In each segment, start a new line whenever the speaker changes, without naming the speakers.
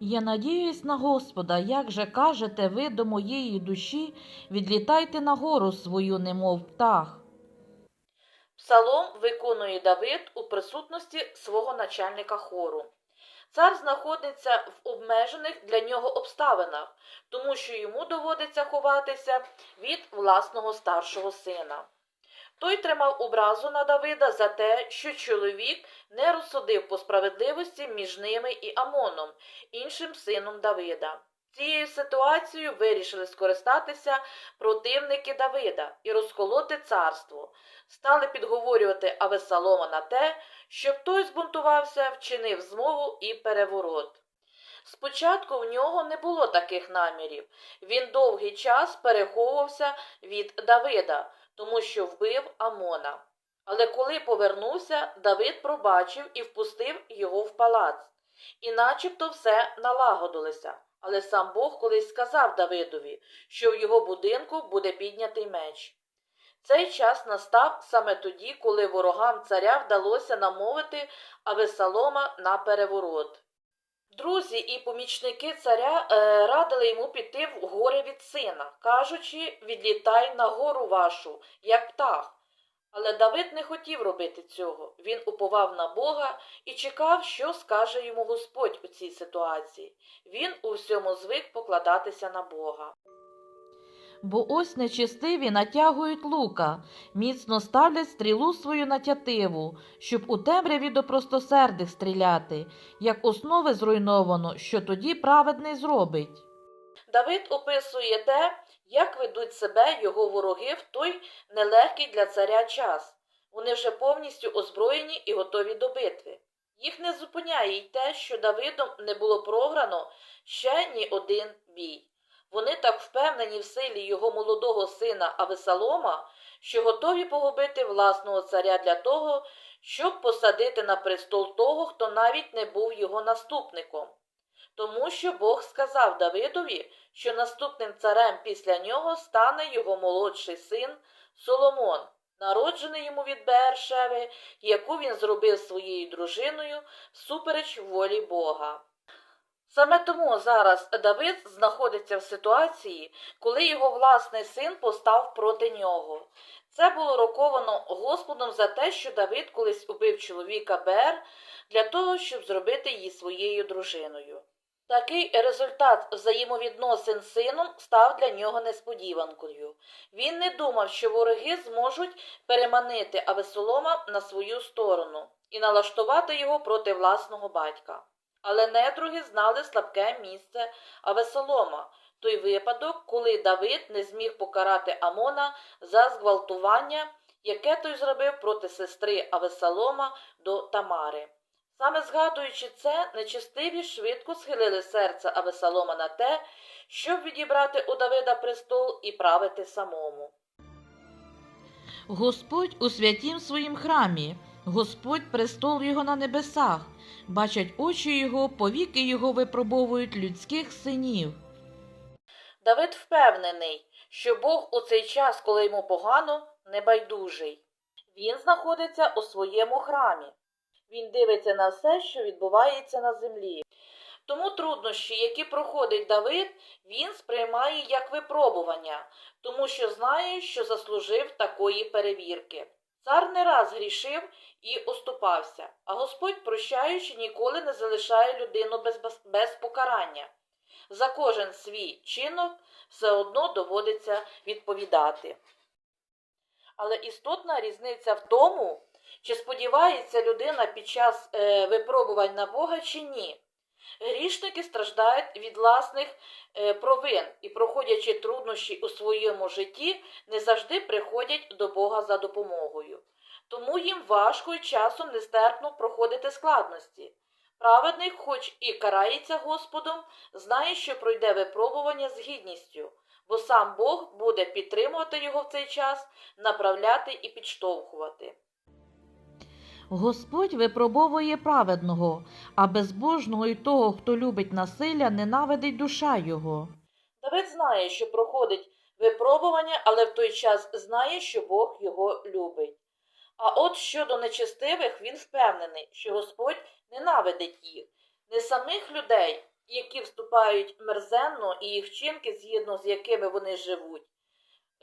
Я надіюсь на Господа, як же кажете ви до моєї душі, відлітайте на гору свою, немов птах. Псалом виконує Давид у присутності свого начальника хору. Цар знаходиться в обмежених для нього обставинах, тому що йому доводиться ховатися від власного старшого сина. Той тримав образу на Давида за те, що чоловік не розсудив по справедливості між ними і Амоном, іншим сином Давида. Цією ситуацією вирішили скористатися противники Давида і розколоти царство. Стали підговорювати Авесалома на те, щоб той збунтувався, вчинив змову і переворот. Спочатку в нього не було таких намірів. Він довгий час переховувався від Давида, тому що вбив Амона. Але коли повернувся, Давид пробачив і впустив його в палац. І начебто все налагодилося. Але сам Бог колись сказав Давидові, що в його будинку буде піднятий меч. Цей час настав саме тоді, коли ворогам царя вдалося намовити Авесалома на переворот. Друзі і помічники царя е, радили йому піти в горе від сина, кажучи, відлітай на гору вашу, як птах. Але Давид не хотів робити цього. Він уповав на Бога і чекав, що скаже йому Господь у цій ситуації. Він у всьому звик покладатися на Бога. Бо ось нечистиві натягують лука, міцно ставлять стрілу свою на тятиву, щоб у темряві до простосердих стріляти, як основи зруйновано, що тоді праведний зробить. Давид описує те, як ведуть себе його вороги в той нелегкий для царя час. Вони вже повністю озброєні і готові до битви. Їх не зупиняє й те, що Давидом не було програно ще ні один бій. Вони так впевнені в силі його молодого сина Авесалома, що готові погубити власного царя для того, щоб посадити на престол того, хто навіть не був його наступником. Тому що Бог сказав Давидові, що наступним царем після нього стане його молодший син Соломон, народжений йому від Бершеви, яку він зробив своєю дружиною всупереч волі Бога. Саме тому зараз Давид знаходиться в ситуації, коли його власний син постав проти нього. Це було роковано Господом за те, що Давид колись убив чоловіка Бер для того, щоб зробити її своєю дружиною. Такий результат взаємовідносин з сином став для нього несподіванкою. Він не думав, що вороги зможуть переманити Авесолома на свою сторону і налаштувати його проти власного батька. Але недруги знали слабке місце Авесолома, той випадок, коли Давид не зміг покарати Амона за зґвалтування, яке той зробив проти сестри Авесолома до Тамари. Саме згадуючи це, нечестиві швидко схилили серце Авесалома на те, щоб відібрати у Давида престол і правити самому. Господь у святім своїм храмі, Господь престол його на небесах, бачать очі його, повіки його випробовують людських синів. Давид впевнений, що Бог у цей час, коли йому погано, небайдужий. Він знаходиться у своєму храмі. Він дивиться на все, що відбувається на землі. Тому труднощі, які проходить Давид, він сприймає як випробування, тому що знає, що заслужив такої перевірки. Цар не раз грішив і оступався, а Господь, прощаючи, ніколи не залишає людину без, без, покарання. За кожен свій чинок все одно доводиться відповідати. Але істотна різниця в тому, чи сподівається людина під час е, випробувань на Бога чи ні. Грішники страждають від власних е, провин і, проходячи труднощі у своєму житті, не завжди приходять до Бога за допомогою. Тому їм важко і часом нестерпно проходити складності. Праведник, хоч і карається Господом, знає, що пройде випробування з гідністю, бо сам Бог буде підтримувати його в цей час, направляти і підштовхувати. Господь випробовує праведного, а безбожного і того, хто любить насилля, ненавидить душа його. Давид знає, що проходить випробування, але в той час знає, що Бог його любить. А от щодо нечестивих, він впевнений, що Господь ненавидить їх, не самих людей, які вступають мерзенно, і їх вчинки, згідно з якими вони живуть.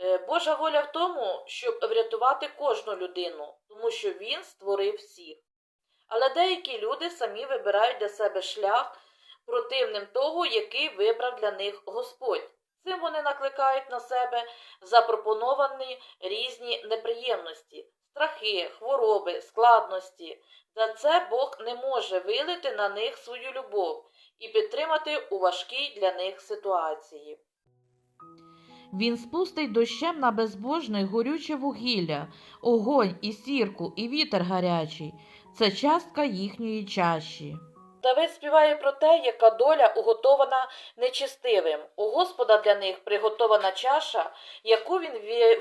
Е, Божа воля в тому, щоб врятувати кожну людину, тому що Він створив всіх. Але деякі люди самі вибирають для себе шлях противним того, який вибрав для них Господь. Цим вони накликають на себе запропоновані різні неприємності, страхи, хвороби, складності. За це Бог не може вилити на них свою любов і підтримати у важкій для них ситуації. Він спустить дощем на безбожних горюче вугілля, огонь і сірку, і вітер гарячий. Це частка їхньої чаші. Давид співає про те, яка доля уготована нечистивим. У Господа для них приготована чаша, яку він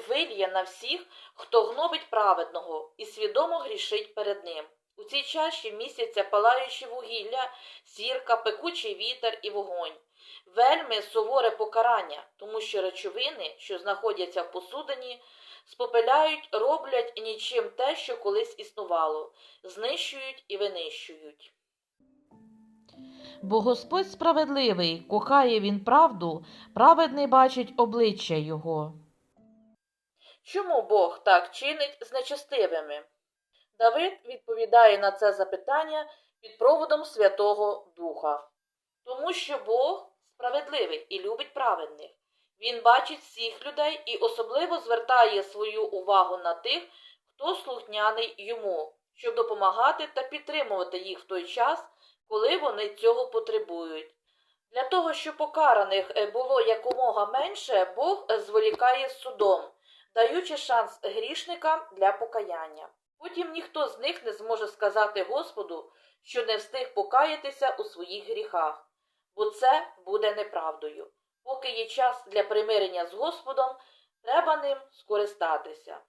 вильє на всіх, хто гнобить праведного і свідомо грішить перед ним. У цій чаші містяться палаючі вугілля, сірка, пекучий вітер і вогонь. Вельми суворе покарання, тому що речовини, що знаходяться в посудині, спопеляють, роблять нічим те, що колись існувало, знищують і винищують. Бо Господь справедливий, кохає він правду, праведний бачить обличчя його. Чому Бог так чинить з нечестивими? Давид відповідає на це запитання під проводом Святого Духа. Тому що Бог справедливий і любить праведних. Він бачить всіх людей і особливо звертає свою увагу на тих, хто слухняний йому, щоб допомагати та підтримувати їх в той час, коли вони цього потребують. Для того, щоб покараних е, було якомога менше, Бог е, зволікає судом, даючи шанс грішникам для покаяння. Потім ніхто з них не зможе сказати Господу, що не встиг покаятися у своїх гріхах, бо це буде неправдою. Поки є час для примирення з Господом, треба ним скористатися.